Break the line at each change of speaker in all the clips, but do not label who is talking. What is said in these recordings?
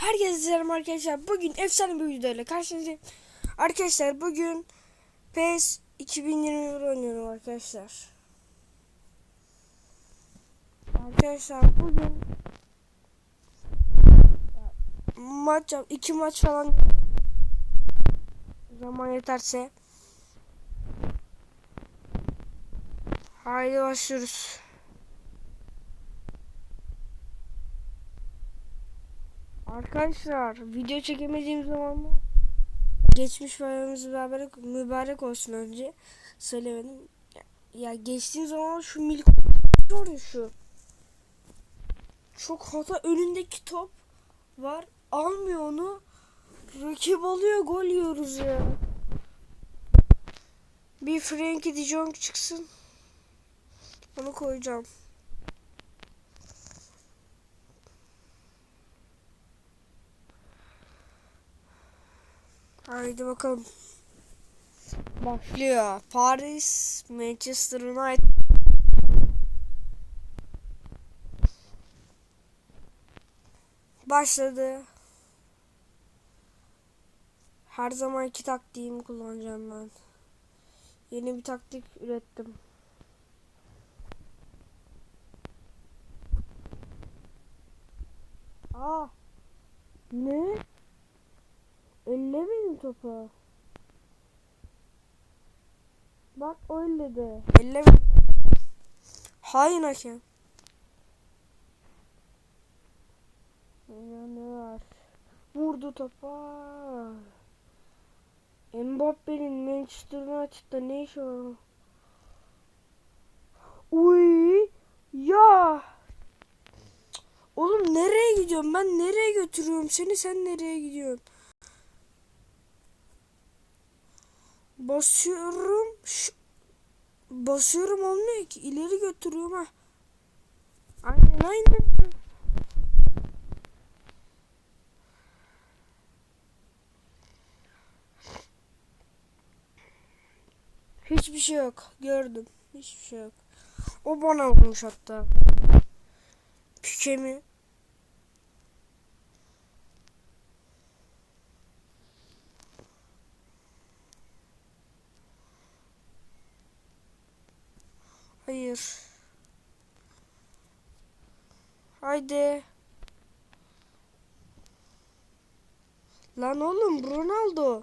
Herkese selam arkadaşlar. Bugün efsane bir videoyla karşınızdayım. Arkadaşlar bugün PES 2021 oynuyorum arkadaşlar. Arkadaşlar bugün maç iki maç falan zaman yeterse Haydi başlıyoruz. Arkadaşlar video çekemediğim zaman da geçmiş bayramımız mübarek, mübarek olsun önce söylemedim. Ya, ya geçtiğim zaman şu milk var şu. Çok hata önündeki top var. Almıyor onu. Rakip alıyor gol yiyoruz ya. Bir Frankie de Jong çıksın. Onu koyacağım. Haydi bakalım. Başlıyor. Paris, Manchester United. Başladı. Her zaman iki taktiğimi kullanacağım ben. Yeni bir taktik ürettim. Aa. Ne? Ellemedim topu. Bak öyle de. Ellemedim. Hain hakem. Var? Vurdu topa. Mbappe'nin Manchester United'da ne işi var? Uy ya. Oğlum nereye gidiyorum? Ben nereye götürüyorum seni? Sen nereye gidiyorsun? Basıyorum. Şu, basıyorum olmuyor ki. İleri götürüyorum ha. Aynen aynen. Hiçbir şey yok. Gördüm. Hiçbir şey yok. O bana vurmuş hatta. Pike mi? Hayır. Haydi. Lan oğlum Ronaldo.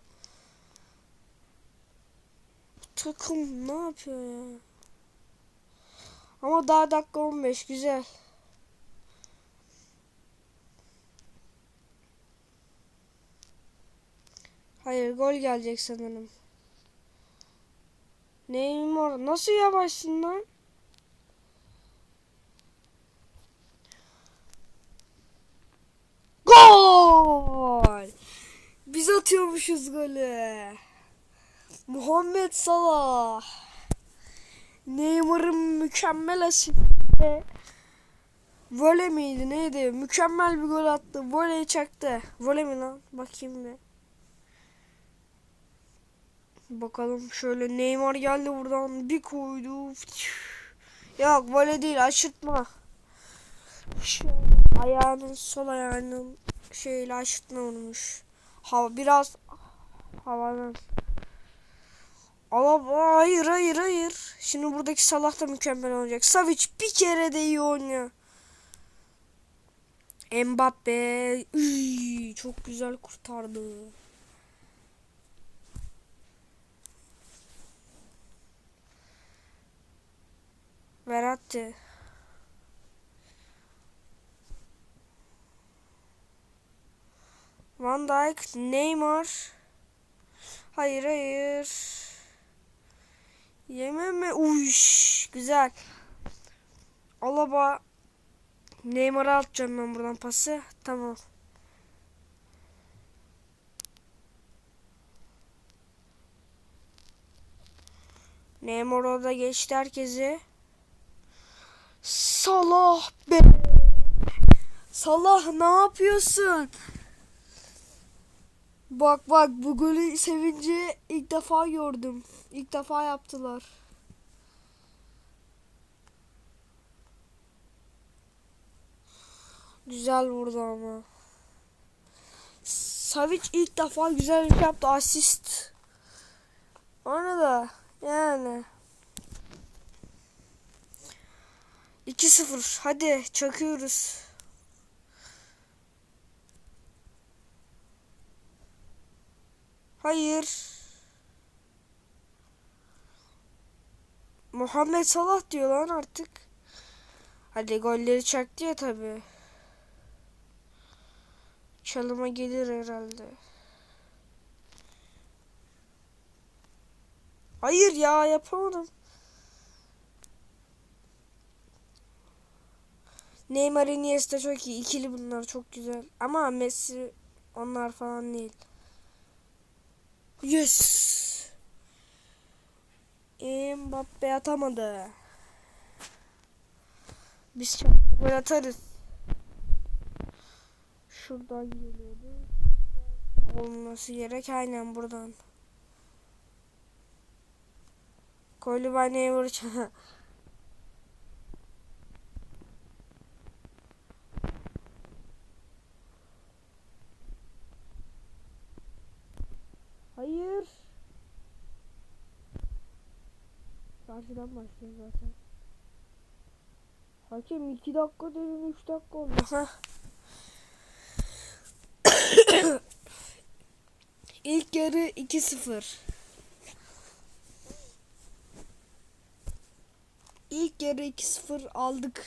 Takım ne yapıyor ya? Ama daha dakika 15 güzel. Hayır gol gelecek sanırım. Neymar nasıl yavaşsın lan? 500 golü. Muhammed Salah. Neymar'ın mükemmel asistleri. Voley miydi neydi? Mükemmel bir gol attı. Voley çaktı. Voley mi lan? Bakayım bir. Bakalım şöyle Neymar geldi buradan bir koydu. Yok voley değil aşırtma. Şöyle ayağının sol ayağının şeyle aşırtma olmuş. Ha biraz havadan. Ama hayır hayır hayır. Şimdi buradaki Salah da mükemmel olacak. Savic bir kere de iyi oynuyor. Mbappe üy, çok güzel kurtardı. Verratti. Van Dijk, Neymar. Hayır hayır. Yememe. Uş, güzel. Alaba. Neymar'a atacağım ben buradan pası. Tamam. Neymar orada geçti herkesi. Salah be. Salah ne yapıyorsun? Bak bak bu golü sevinci ilk defa gördüm. İlk defa yaptılar. Güzel vurdu ama. Savic ilk defa güzel bir şey yaptı. Asist. Ona da yani. 2-0. Hadi çakıyoruz. Hayır. Muhammed Salah diyor lan artık. Hadi golleri çaktı ya tabi. Çalıma gelir herhalde. Hayır ya yapamadım. Neymar Iniesta çok iyi. İkili bunlar çok güzel. Ama Messi onlar falan değil. Yes. Mbappe atamadı. Biz çok gol atarız. Şuradan geliyordu. Olması gerek aynen buradan. Kolibani'ye vuracağım. Hayır. Karşıdan başlıyor zaten. Hakem 2 dakika dedin 3 dakika oldu. İlk yarı 2-0. İlk yarı 2-0 aldık.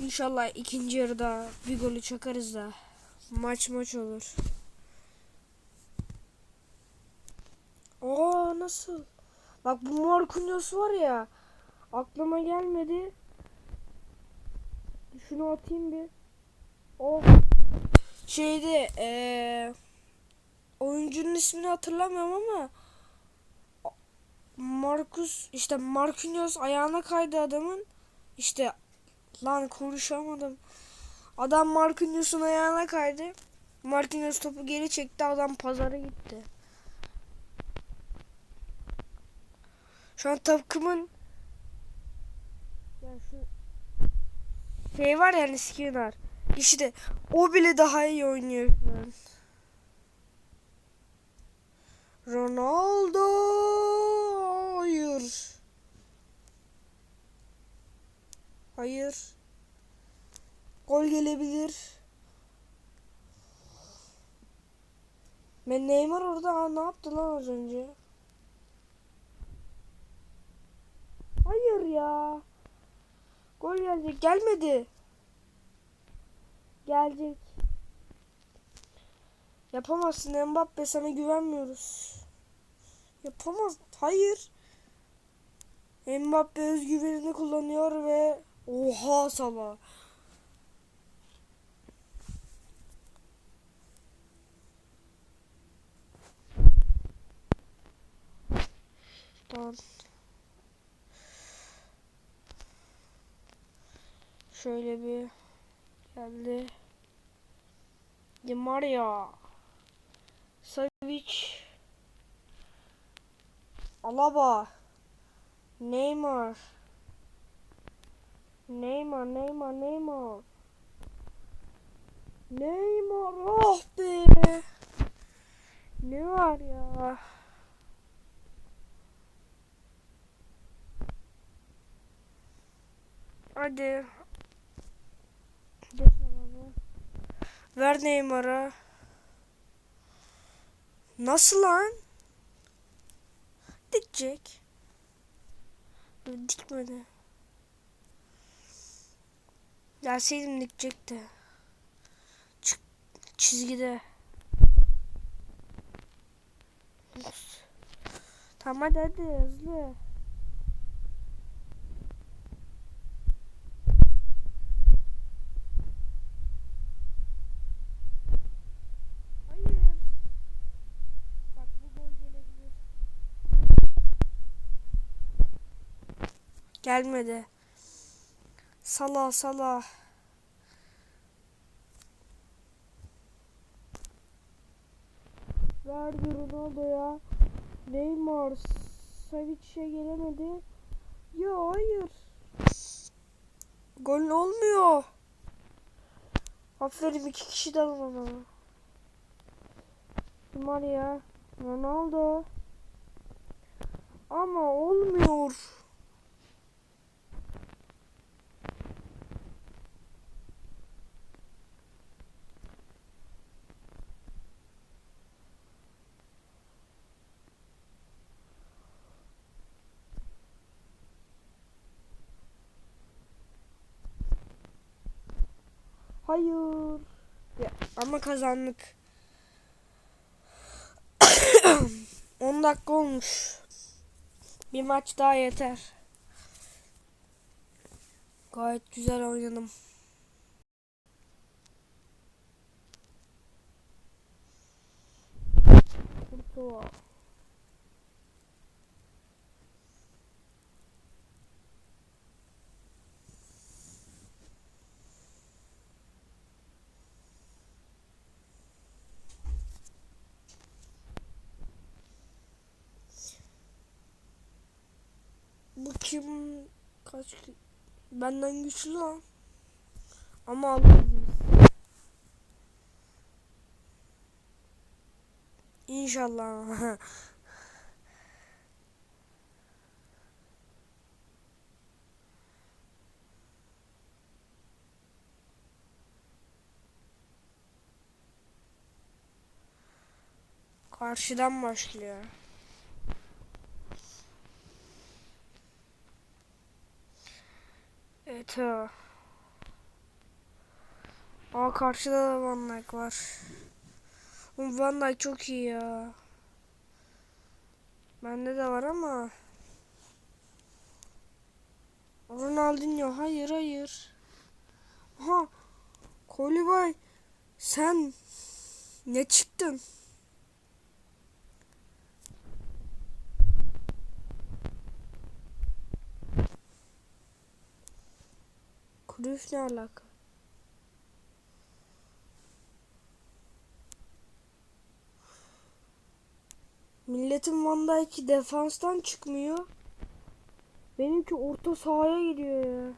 İnşallah ikinci yarıda bir golü çakarız da maç maç olur. Aa nasıl? Bak bu Marquinhos var ya aklıma gelmedi. Şunu atayım bir. O şeyde eee oyuncunun ismini hatırlamıyorum ama Marcus işte Marquinhos ayağına kaydı adamın. İşte lan konuşamadım. Adam Marquinhos'un ayağına kaydı. Marquinhos topu geri çekti. Adam pazara gitti. Şu an takımın ya şu şey var yani Skinner. İşte o bile daha iyi oynuyor. Ronaldo hayır. Hayır. Gol gelebilir. Ben Neymar orada ha, ne yaptı lan az önce? Hayır ya. Gol gelecek. Gelmedi. Gelecek. Yapamazsın Mbappe sana güvenmiyoruz. Yapamaz. Hayır. Mbappe özgüvenini kullanıyor ve oha Salah. Tamam. Şöyle bir geldi. Di Maria. Savic. Alaba. Neymar. Neymar, Neymar, Neymar. Neymar, ah be. Ne var ya? Hadi. Ver Neymar'a. Nasıl lan? Dikecek. Dikmedi. Gelseydim dikecekti. Çık çizgide. Tamam hadi hadi hızlı. Hayır. Bak bu gol gelebilir. Gelmedi. Salah Salah. Verdi Ronaldo'ya. Neymar Savic'e gelemedi. Ya hayır. Gol olmuyor. Aferin iki kişi de var ya? Ronaldo. Ama olmuyor. Hayır. Ya, ama kazandık. 10 dakika olmuş. Bir maç daha yeter. Gayet güzel oynadım. Kurtuğa. Bu kim? Kaç Benden güçlü lan. Ama biz. İnşallah. Karşıdan başlıyor. Evet o. Aa karşıda da Van Dijk var. Oğlum Van Dijk çok iyi ya. Bende de var ama. Ronaldinho hayır hayır. Aha. Kolibay sen ne çıktın? Kulüf ne alaka? Milletin Van Dijk'i defanstan çıkmıyor. Benimki orta sahaya gidiyor ya.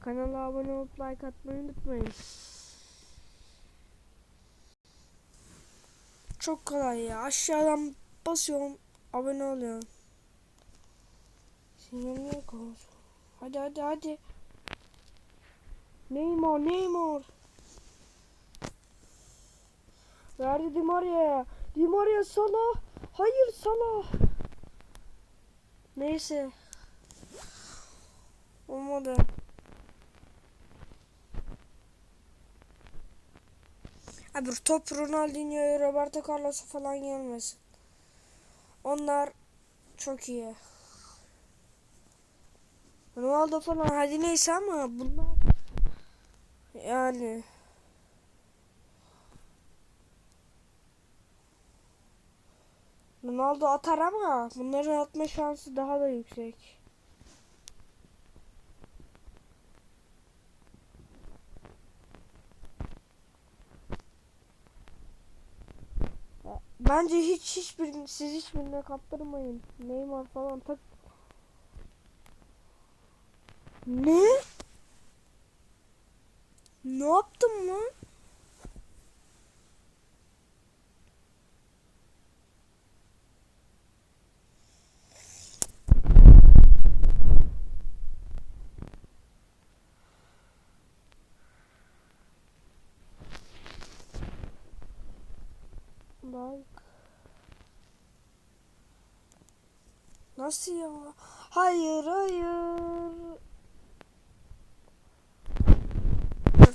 Kanala abone olup like atmayı unutmayın. Çok kolay ya. Aşağıdan basıyorum. Abone oluyorum. Sinirli konuş. Hadi hadi hadi. Neymar Neymar. Verdi Di Maria'ya. Di Maria Salah. Hayır Salah. Neyse. Olmadı. Abi top Ronaldinho'ya, Roberto Carlos'a falan gelmesin. Onlar çok iyi. Ronaldo falan hadi neyse ama bunlar yani Ronaldo atar ama bunların atma şansı daha da yüksek. Bence hiç hiçbirini siz hiçbirine kaptırmayın. Neymar falan tak. Ne? Ne yaptım lan? Like. Nasıl ya? Hayır hayır.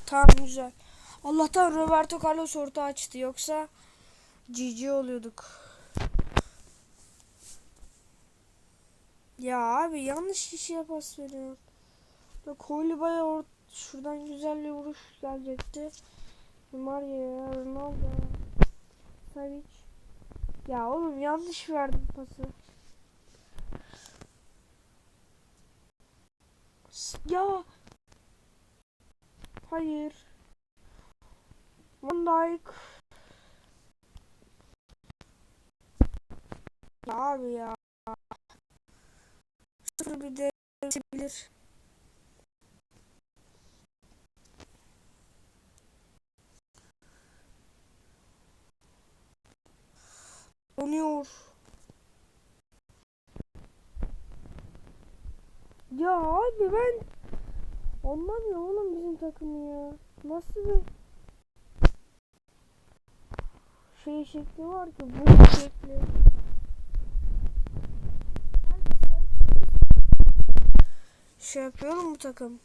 Tamam güzel. Allah'tan Roberto Carlos orta açtı yoksa GG oluyorduk. Ya abi yanlış kişiye pas veriyorum. Koliba'ya or şuradan güzel bir vuruş gelecekti. Mario, Ronaldo, Savic. Ya oğlum yanlış verdim pası. Ya. Hayır. Van Dijk. Ya abi ya. Sıfır bir de bilir. Donuyor. Ya abi ben anlamıyorum oğlum bizim takımı ya. Nasıl bir şey şekli var ki bu şekli. Şey yapıyorum bu takım.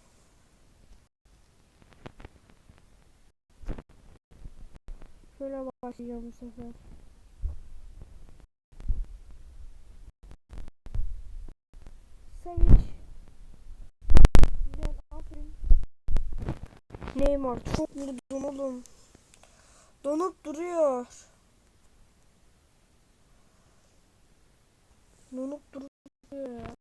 Şöyle başlayacağım bu sefer. Savic. Güzel aferin. Neymar çok vurdun oğlum. Donup duruyor. Donup duruyor ya.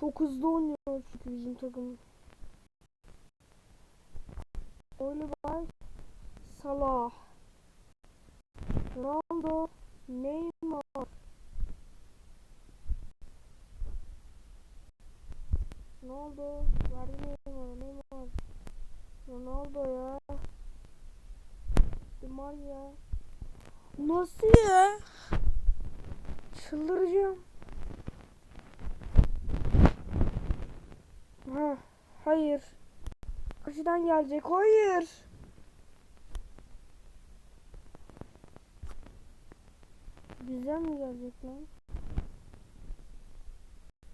Çok hızlı oynuyor çünkü bizim takım. Oliver Salah Ronaldo Neymar Ronaldo verdi Neymar Neymar Ronaldo ya Di Maria Nasıl ya? Çıldıracağım. Ha, hayır. Aşıdan gelecek hayır. Bizden mi gelecek lan?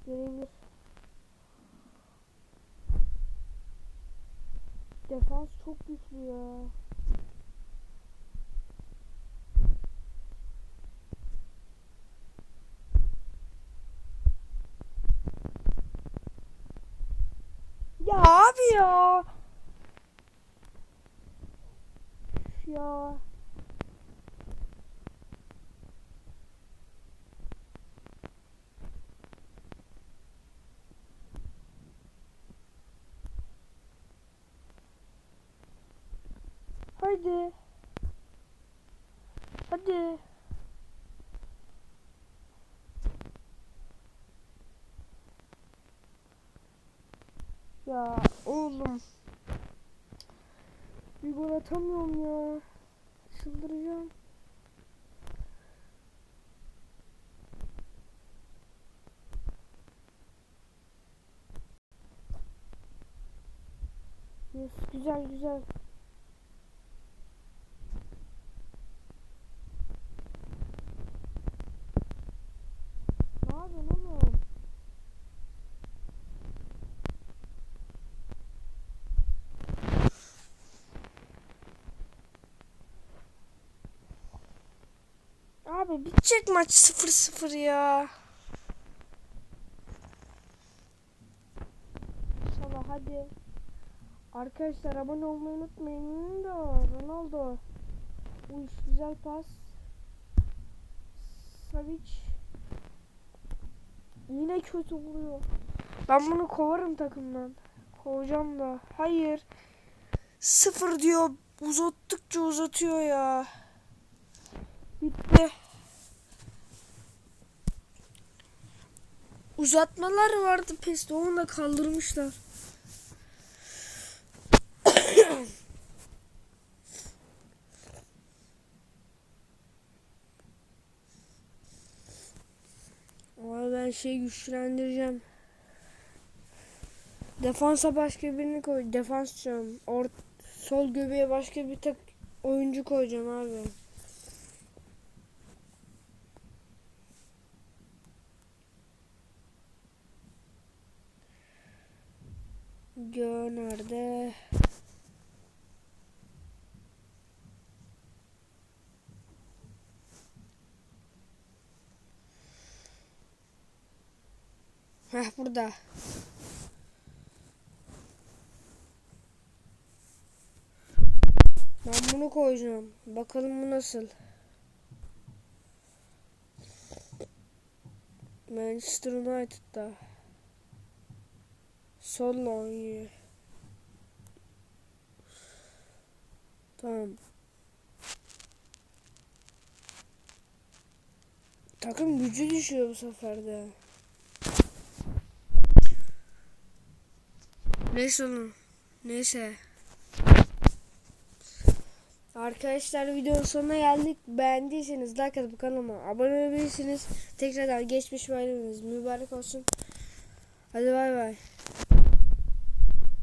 Gelebilir. Defans çok güçlü ya. Ya abi ya. Ya. Hadi. Hadi. Ya oğlum. Bir gol atamıyorum ya. Çıldıracağım. Yes, güzel güzel. Ne yapıyorsun oğlum? Abi bitecek maç 0-0 ya. Salah hadi. Arkadaşlar abone olmayı unutmayın da Ronaldo. İş güzel pas. Savic. Yine kötü vuruyor. Ben bunu kovarım takımdan. Kovacağım da. Hayır. Sıfır diyor. Uzattıkça uzatıyor ya. Bitti. Uzatmalar vardı PES'te. Onu da kaldırmışlar. Ama ben şey güçlendireceğim. Defansa başka birini koy. Defans diyorum. Or sol göbeğe başka bir tak oyuncu koyacağım abi. Gö nerede? Heh burada. Ben bunu koyacağım. Bakalım bu nasıl. Manchester United'da. Solla oynuyor. Tamam. Takım gücü düşüyor bu sefer de. Neyse oğlum. Neyse. Arkadaşlar videonun sonuna geldik. Beğendiyseniz like atıp kanalıma abone olabilirsiniz. Tekrardan geçmiş bayramınız mübarek olsun. Hadi bay bay.